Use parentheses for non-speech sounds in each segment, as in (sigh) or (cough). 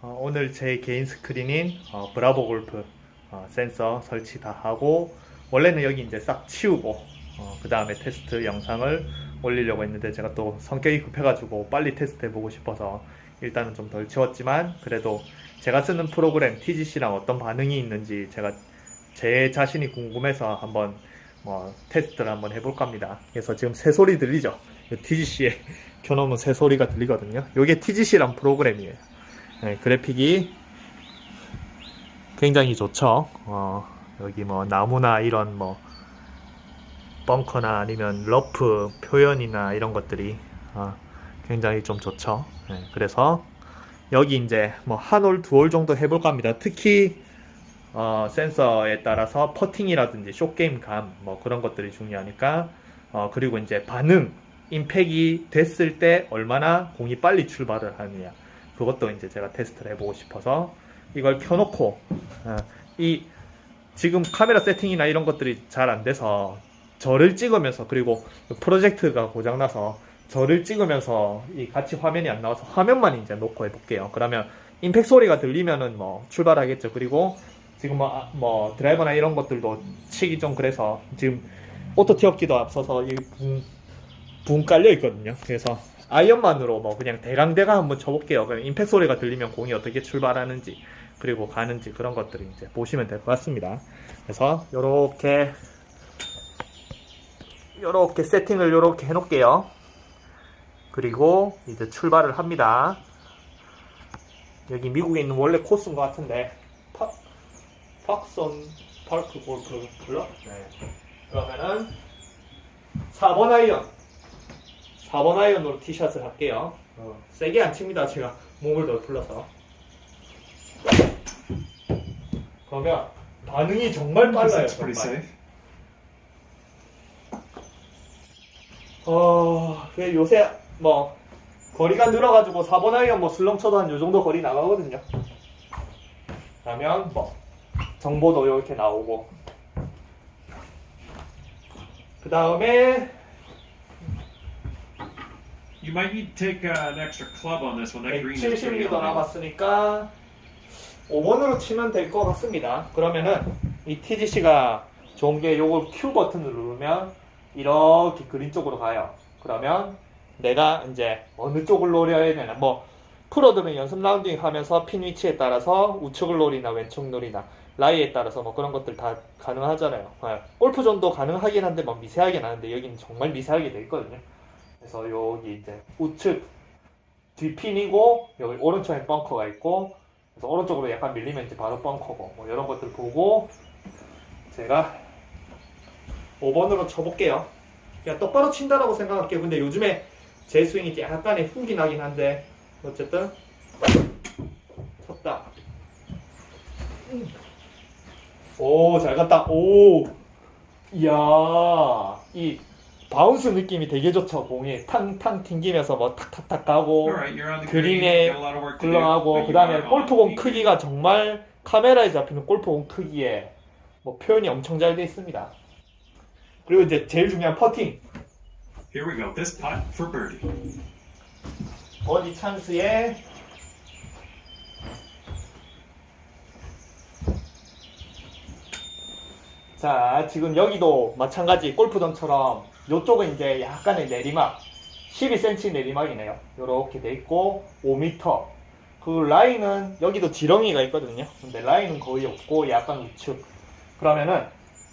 어, 오늘 제 개인 스크린인 어, 브라보 골프 어, 센서 설치 다 하고 원래는 여기 이제 싹 치우고 그 다음에 테스트 영상을 올리려고 했는데 제가 또 성격이 급해가지고 빨리 테스트 해보고 싶어서 일단은 좀 덜 치웠지만 그래도 제가 쓰는 프로그램 TGC랑 어떤 반응이 있는지 제가 제 자신이 궁금해서 한번 뭐 테스트를 한번 해볼까 합니다. 그래서 지금 새 소리 들리죠? TGC에 (laughs) 켜놓으면 새 소리가 들리거든요. 이게 TGC란 프로그램이에요. 네, 그래픽이 굉장히 좋죠. 어, 여기 뭐 나무나 이런 뭐 벙커나 아니면 러프 표현이나 이런 것들이 어, 굉장히 좀 좋죠. 네, 그래서 여기 이제 뭐 한 올, 두 올 정도 해볼까 합니다. 특히 어, 센서에 따라서 퍼팅이라든지 숏게임 감, 뭐 그런 것들이 중요하니까, 어, 그리고 이제 반응, 임팩이 됐을 때 얼마나 공이 빨리 출발을 하느냐. 그것도 이제 제가 테스트를 해보고 싶어서 이걸 켜놓고, 어, 이, 지금 카메라 세팅이나 이런 것들이 잘 안 돼서 저를 찍으면서 그리고 프로젝트가 고장나서 저를 찍으면서 이 같이 화면이 안 나와서 화면만 이제 놓고 해볼게요. 그러면 임팩 소리가 들리면은 뭐 출발하겠죠. 그리고 지금 뭐, 아, 뭐 드라이버나 이런 것들도 치기 좀 그래서 지금 오토 티업기도 앞서서 이 붕, 붕 깔려 있거든요. 그래서 아이언만으로 뭐 그냥 대강대강 한번 쳐볼게요. 그냥 임팩 소리가 들리면 공이 어떻게 출발하는지 그리고 가는지 그런 것들을 이제 보시면 될 것 같습니다. 그래서 요렇게 요렇게 세팅을 요렇게 해놓을게요. 그리고 이제 출발을 합니다. 여기 미국에 있는 원래 코스인 것 같은데 파, 팍선 파크 골프 클럽? 네. 그러면은 4번 아이언 4번 아이언으로 티샷을 할게요. 어, 세게 안 칩니다. 제가 몸을 더 풀러서. 그러면 반응이 정말 빨라요. 정말. 어, 그 요새 뭐 거리가 늘어가지고 4번 아이언 뭐 슬렁 쳐도 한 요 정도 거리 나가거든요. 그러면 뭐 정보도 이렇게 나오고 그 다음에 You might need to take uh, an extra club on this one. That green is pretty 170m elevated. 남았으니까 5번으로 치면 될 것 같습니다. 그러면은 이 TGC가 좋은 게 요걸 Q 버튼을 누르면 이렇게 그린 쪽으로 가요. 그러면 내가 이제 어느 쪽을 노려야 되나 뭐 프로들은 연습 라운딩 하면서 핀 위치에 따라서 우측을 노리나 왼쪽 노리나 라이에 따라서 뭐 그런 것들 다 가능하잖아요. 네. 골프존도 가능하긴 한데 뭐 미세하긴 하는데 여기는 정말 미세하게 돼 있거든요. 그래서 여기 이제 우측 뒷핀이고 여기 오른쪽에 벙커가 있고 그래서 오른쪽으로 약간 밀리면 이제 바로 벙커고 뭐 이런 것들 보고 제가 5번으로 쳐볼게요. 그냥 똑바로 친다라고 생각할게요. 근데 요즘에 제 스윙이 약간의 훅이 나긴 한데 어쨌든 쳤다. 오, 잘 갔다. 오, 이야, 이 바운스 느낌이 되게 좋죠. 공이 탕탕 튕기면서 뭐 탁탁탁 가고. 그린에 굴렁하고 but 그 you 다음에 are on. 골프공 크기가 정말 카메라에 잡히는 골프공 크기에 뭐 표현이 엄청 잘 돼 있습니다. 그리고 이제 제일 중요한 퍼팅. Here we go. This putt for birdie. 버디 찬스에 자 지금 여기도 마찬가지 골프던처럼 이쪽은 이제 약간의 내리막 12cm 내리막이네요. 이렇게 돼 있고 5m 그 라인은 여기도 지렁이가 있거든요. 근데 라인은 거의 없고 약간 우측. 그러면은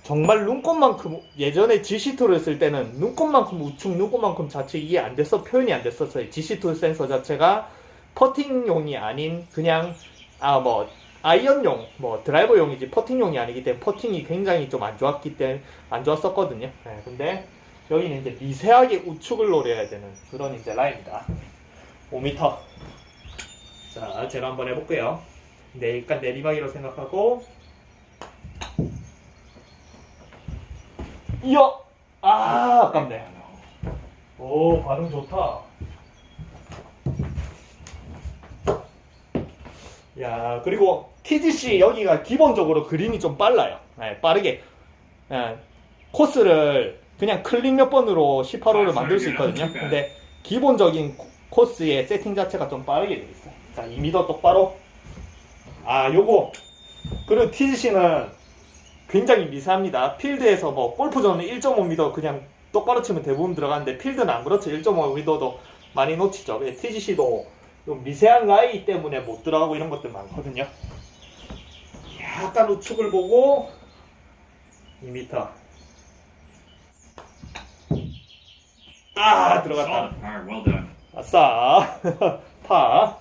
정말 눈꽃만큼 예전에 G-시트로 했을 때는 눈꽃만큼 우측 눈꽃만큼 좌측 이게 안 됐어 표현이 안 됐었어요. G-시트 센서 자체가 퍼팅용이 아닌 그냥 아뭐 아이언용 뭐 드라이버용이지 퍼팅용이 아니기 때문에 퍼팅이 굉장히 좀 안 좋았기 때문에 안 좋았었거든요 네, 근데 여기는 이제 미세하게 우측을 노려야 되는 그런 이제 라인이다 5m 자 제가 한번 해볼게요 네, 약간 내리막이라고 생각하고 이어! 아, 아깝네. 오, 반응 좋다. 야, 그리고 TGC 여기가 기본적으로 그린이 좀 빨라요. 네, 빠르게. 네, 코스를 그냥 클릭 몇 번으로 18호를 만들 수 있거든요. 근데 기본적인 코- 코스의 세팅 자체가 좀 빠르게 돼 있어요. 자, 2m 똑바로. 아 요거 그리고 TGC는 굉장히 미세합니다. 필드에서 뭐 골프존은 1.5m 그냥 똑바로 치면 대부분 들어가는데 필드는 안 그렇죠. 1.5m도 많이 놓치죠. TGC도 좀 미세한 라이 때문에 못 들어가고 이런 것들 많거든요. 약간 우측을 보고 2m. 아 들어갔다. 아싸 파.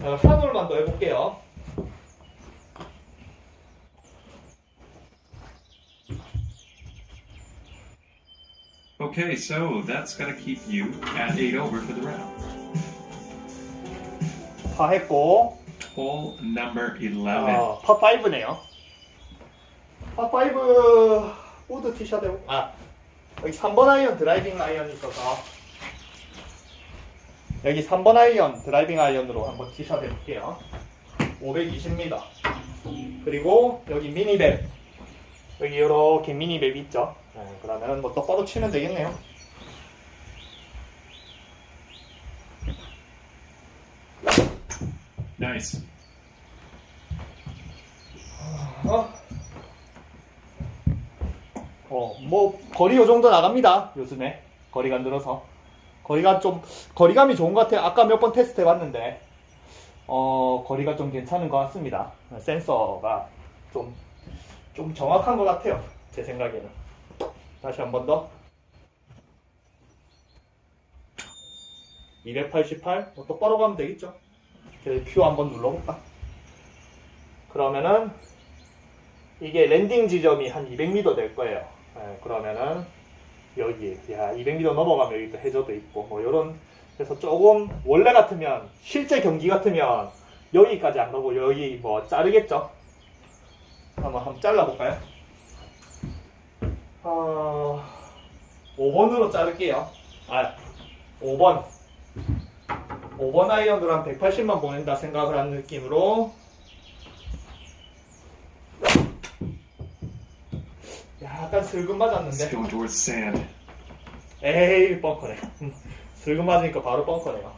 자, 한올만 더 해볼게요. Okay, so that's going to keep you at eight over for the round. 파 했고 Hole number 11. 어, 파 5네요. 파 5 우드 티셔츠 해보- 아 여기 3번 아이언 드라이빙 아이언이 있어서 여기 3번 아이언 드라이빙 아이언으로 한번 티셔츠 해볼게요. 520m. 그리고 여기 미니맵 여기 이렇게 미니맵 있죠. 네, 그러면 뭐 똑바로 치면 되겠네요. Nice. 어? 어, 뭐 거리 요 정도 나갑니다. 요즘에 거리가 늘어서 거리가 좀 거리감이 좋은 것 같아요. 아까 몇 번 테스트 해봤는데 어 거리가 좀 괜찮은 것 같습니다. 센서가 좀좀 정확한 것 같아요. 제 생각에는 다시 한 번 더. 288 뭐 똑바로 가면 되겠죠. 그래서 큐 한번 눌러볼까? 그러면은 이게 랜딩 지점이 한 200m 될 거예요. 예, 그러면은 여기 야 200m 넘어가면 여기 또 해저도 있고 뭐 이런 그래서 조금 원래 같으면 실제 경기 같으면 여기까지 안 가고 여기 뭐 자르겠죠. 한번 한번 잘라볼까요? 어, 5번으로 자를게요. 아 5번 5번 아이언으로 한 180만 보낸다 생각을 하는 느낌으로. 약간 슬금 맞았는데. Going towards sand. 에이 벙커네. 음, 슬금 맞으니까 바로 벙커네요.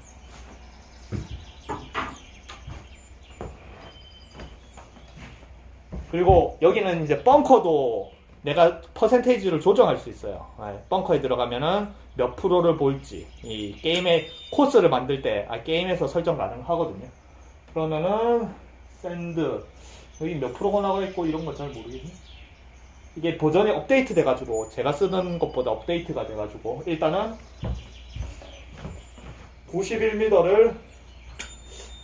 그리고 여기는 이제 벙커도 내가 퍼센테이지를 조정할 수 있어요. 아, 벙커에 들어가면은 몇 프로를 볼지 이 게임의 코스를 만들 때 아, 게임에서 설정 가능하거든요. 그러면은 샌드 여기 몇 프로가 나가 있고 이런 거잘 모르겠네. 이게 버전이 업데이트 돼가지고 제가 쓰는 것보다 업데이트가 돼가지고 일단은 91m를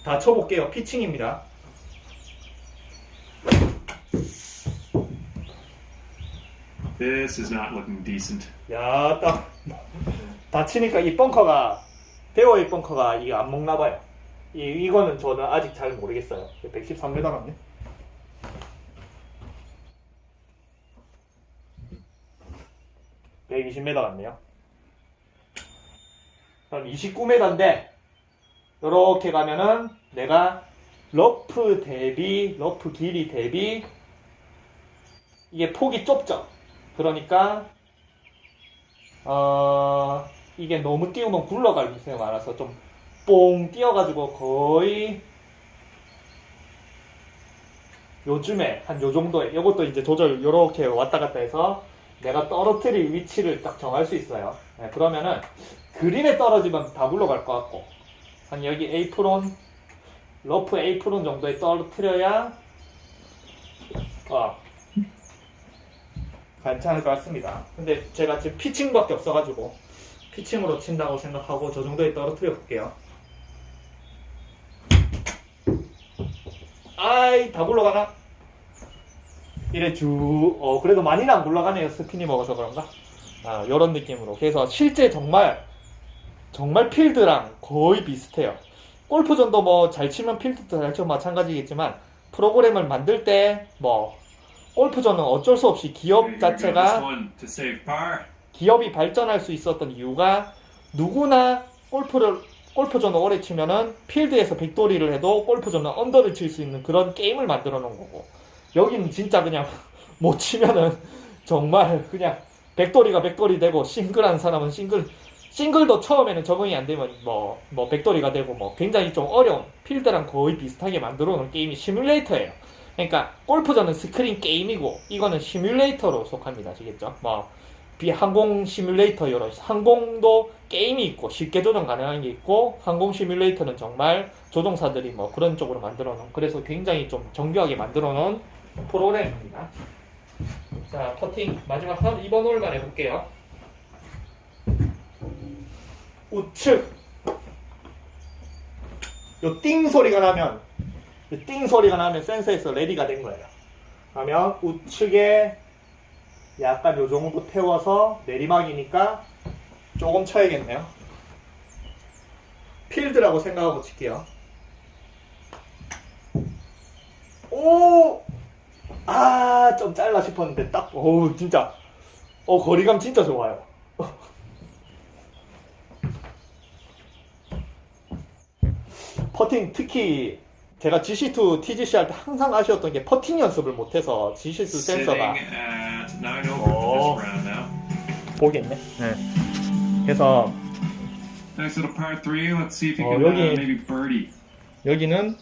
다 쳐볼게요. 피칭입니다 This is not looking decent. 야 딱 다치니까 이 벙커가 페어웨이 벙커가 이게 안 먹나 봐요. 이, 이거는 저는 아직 잘 모르겠어요. 113m 같네. (120m) 같네요. 그럼 29m인데 이렇게 가면은 내가 러프 대비 러프 길이 대비 이게 폭이 좁죠 그러니까 어, 이게 너무 띄우면 굴러갈 위험이 많아서 좀 뽕 띄어가지고 거의 요즘에 한 요 정도에 이것도 이제 조절 요렇게 왔다 갔다 해서 내가 떨어뜨릴 위치를 딱 정할 수 있어요. 네, 그러면은 그린에 떨어지면 다 굴러갈 것 같고 한 여기 에이프론 러프 에이프론 정도에 떨어뜨려야 어, 괜찮을 것 같습니다. 근데 제가 지금 피칭밖에 없어가지고 피칭으로 친다고 생각하고 저 정도에 떨어뜨려 볼게요. 아이 다 굴러가나? 이래 쭉, 어 그래도 많이는 안 굴러가네요. 스피니 먹어서 그런가? 아 요런 느낌으로. 그래서 실제 정말 정말 필드랑 거의 비슷해요. 골프전도 뭐 잘 치면 필드도 잘 치면 마찬가지겠지만 프로그램을 만들 때 뭐 골프전은 어쩔 수 없이 기업 자체가. 기업이 발전할 수 있었던 이유가 누구나 골프를 골프전을 오래 치면은 필드에서 백돌이를 해도 골프전은 언더를 칠 수 있는 그런 게임을 만들어 놓은 거고 여기는 진짜 그냥 (laughs) 못 치면은 정말 그냥 백돌이가 백돌이 되고 싱글한 사람은 싱글 싱글도 처음에는 적응이 안 되면 뭐, 뭐 백돌이가 되고 뭐 굉장히 좀 어려운 필드랑 거의 비슷하게 만들어 놓은 게임이 시뮬레이터예요. 그러니까 골프전은 스크린 게임이고 이거는 시뮬레이터로 속합니다. 아시겠죠? 뭐 비항공 시뮬레이터 여러 항공도 게임이 있고 쉽게 조정 가능한 게 있고 항공 시뮬레이터는 정말 조종사들이 뭐 그런 쪽으로 만들어 놓은 그래서 굉장히 좀 정교하게 만들어 놓은 프로그램입니다. 자 퍼팅 마지막 한 2번 홀만 해볼게요. 우측 요띵 소리가 나면 이 띵 소리가 나면 센서에서 레디가 된 거예요. 하면 우측에 약간 요 정도 태워서 내리막이니까 조금 쳐야겠네요. 필드라고 생각하고 칠게요. 오! 아, 좀 짧아 싶었는데 딱, 오, 진짜. 어, 거리감 진짜 좋아요. (laughs) 퍼팅 특히 제가 GC2 TGC 할 때 항상 아쉬웠던 게 퍼팅 연습을 못해서 GC2 Sitting 센서가 round now. 보겠네. 네. 그래서 can uh, 여기-. 여기는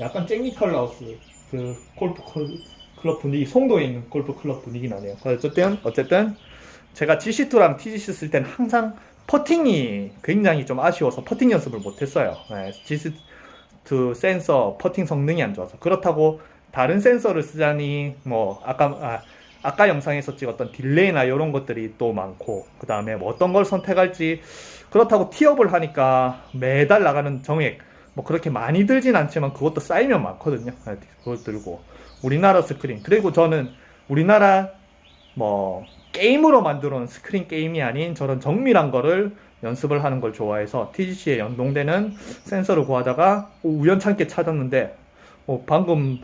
약간 쟁니컬 라우스 그 골프 클- 클럽 분위기 송도에 있는 골프 클럽 분위기 나네요. 어쨌든 어쨌든 제가 GC2랑 TGC 쓸 때는 항상 퍼팅이 굉장히 좀 아쉬워서 퍼팅 연습을 못했어요. 네, GC2 센서 퍼팅 성능이 안 좋아서. 그렇다고 다른 센서를 쓰자니 뭐 아까 아, 아까 영상에서 찍었던 딜레이나 이런 것들이 또 많고 그 다음에 뭐 어떤 걸 선택할지 그렇다고 티업을 하니까 매달 나가는 정액 뭐 그렇게 많이 들진 않지만 그것도 쌓이면 많거든요. 네, 그거 들고. 우리나라 스크린. 그리고 저는 우리나라 뭐 게임으로 만들어 놓은 스크린 게임이 아닌 저런 정밀한 거를 연습을 하는 걸 좋아해서 TGC에 연동되는 센서를 구하다가 우연찮게 찾았는데 어, 방금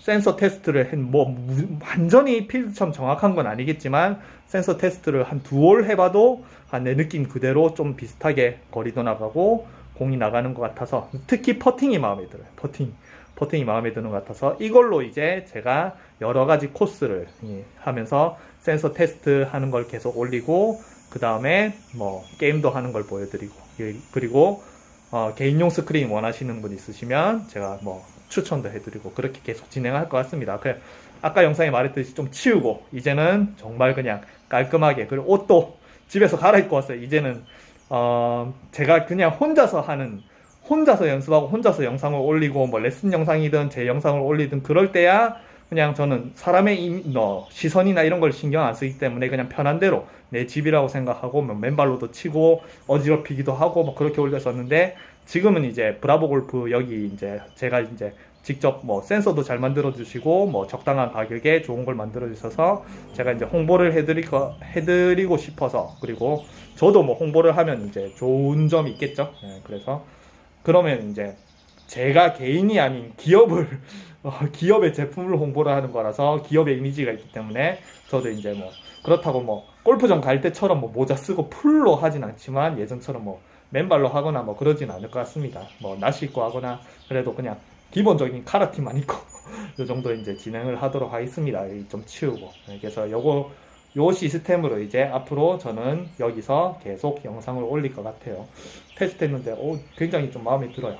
센서 테스트를 한뭐 완전히 필드처럼 정확한 건 아니겠지만 센서 테스트를 한두홀 해봐도 한 내 느낌 그대로 좀 비슷하게 거리도 나가고 공이 나가는 것 같아서 특히 퍼팅이 마음에 들어요. 퍼팅 퍼팅이 마음에 드는 것 같아서 이걸로 이제 제가 여러 가지 코스를 예, 하면서 센서 테스트 하는 걸 계속 올리고 그 다음에 뭐 게임도 하는 걸 보여드리고 예, 그리고 어, 개인용 스크린 원하시는 분 있으시면 제가 뭐 추천도 해드리고 그렇게 계속 진행할 것 같습니다. 그 아까 영상에 말했듯이 좀 치우고 이제는 정말 그냥 깔끔하게 그리고 옷도 집에서 갈아입고 왔어요. 이제는 어, 제가 그냥 혼자서 하는 혼자서 연습하고 혼자서 영상을 올리고 뭐 레슨 영상이든 제 영상을 올리든 그럴 때야 그냥 저는 사람의 임- 뭐 시선이나 이런 걸 신경 안 쓰기 때문에 그냥 편한 대로 내 집이라고 생각하고 뭐 맨발로도 치고 어지럽히기도 하고 뭐 그렇게 올렸었는데 지금은 이제 브라보 골프 여기 이제 제가 이제 직접 뭐 센서도 잘 만들어 주시고 뭐 적당한 가격에 좋은 걸 만들어 주셔서 제가 이제 홍보를 해드릴 거 해드리고 싶어서 그리고 저도 뭐 홍보를 하면 이제 좋은 점이 있겠죠. 예, 그래서 그러면 이제 제가 개인이 아닌 기업을 어, 기업의 제품을 홍보를 하는 거라서 기업의 이미지가 있기 때문에 저도 이제 뭐 그렇다고 뭐 골프장 갈 때처럼 뭐 모자 쓰고 풀로 하진 않지만 예전처럼 뭐 맨발로 하거나 뭐 그러진 않을 것 같습니다. 뭐 나시 입고 하거나 그래도 그냥 기본적인 카라티만 입고 (laughs) 이 정도 이제 진행을 하도록 하겠습니다. 이좀 치우고 네, 그래서 요거 요 시스템으로 이제 앞으로 저는 여기서 계속 영상을 올릴 것 같아요. 테스트 했는데 오, 굉장히 좀 마음에 들어요.